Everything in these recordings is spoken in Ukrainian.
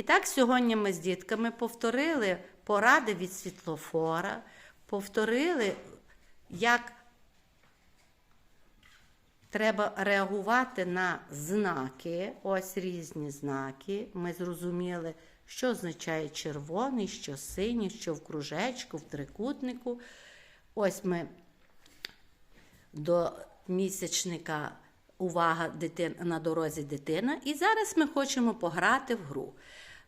І так сьогодні ми з дітками повторили поради від світлофора, повторили, як треба реагувати на знаки. Ось різні знаки. Ми зрозуміли, що означає червоний, що синій, що в кружечку, в трикутнику. Ось ми до місячника увага дитин на дорозі дитина. І зараз ми хочемо пограти в гру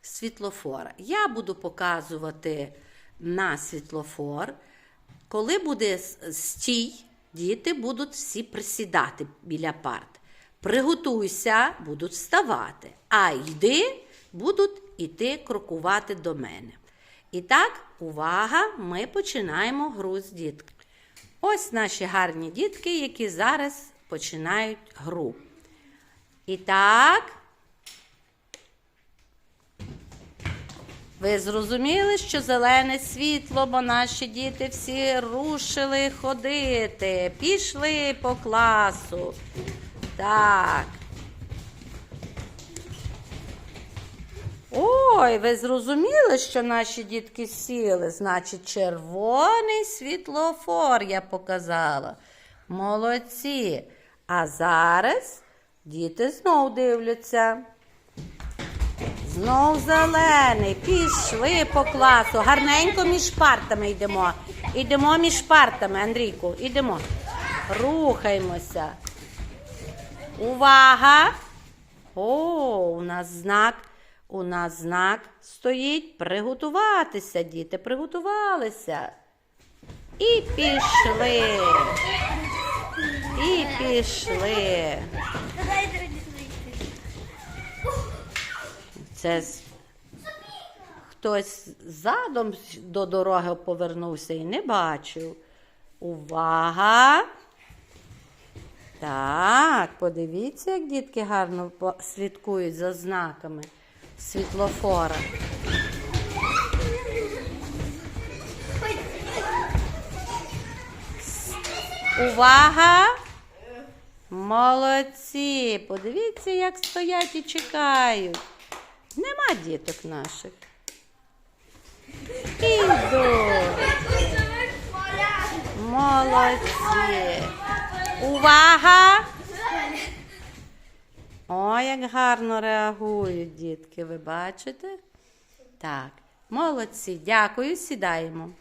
світлофора. Я буду показувати на світлофор. Коли буде стій, діти будуть всі присідати біля парт. Приготуйся, будуть вставати. А йди, будуть іти крокувати до мене. І так, увага, ми починаємо гру з дітками. Ось наші гарні дітки, які зараз починають гру. І так. Ви зрозуміли, що зелене світло, бо наші діти всі рушили ходити, пішли по класу. Так. Ой, ви зрозуміли, що наші дітки сіли? Значить, червоний світлофор я показала. Молодці. А зараз діти знов дивляться. Знов зелений. Пішли по класу. Гарненько між партами йдемо. Йдемо між партами, Андрійку. Йдемо. Рухаємося. Увага! О, у нас знак. У нас знак стоїть приготуватися, діти, приготувалися. І пішли. І пішли. Це хтось задом до дороги повернувся і не бачив. Увага! Так, подивіться, як дітки гарно слідкують за знаками світлофора. Увага! Молодці! Подивіться, як стоять і чекають. Нема діток наших. Іду. Молодці. Увага! О, як гарно реагують дітки, ви бачите? Так, молодці, дякую, сідаємо.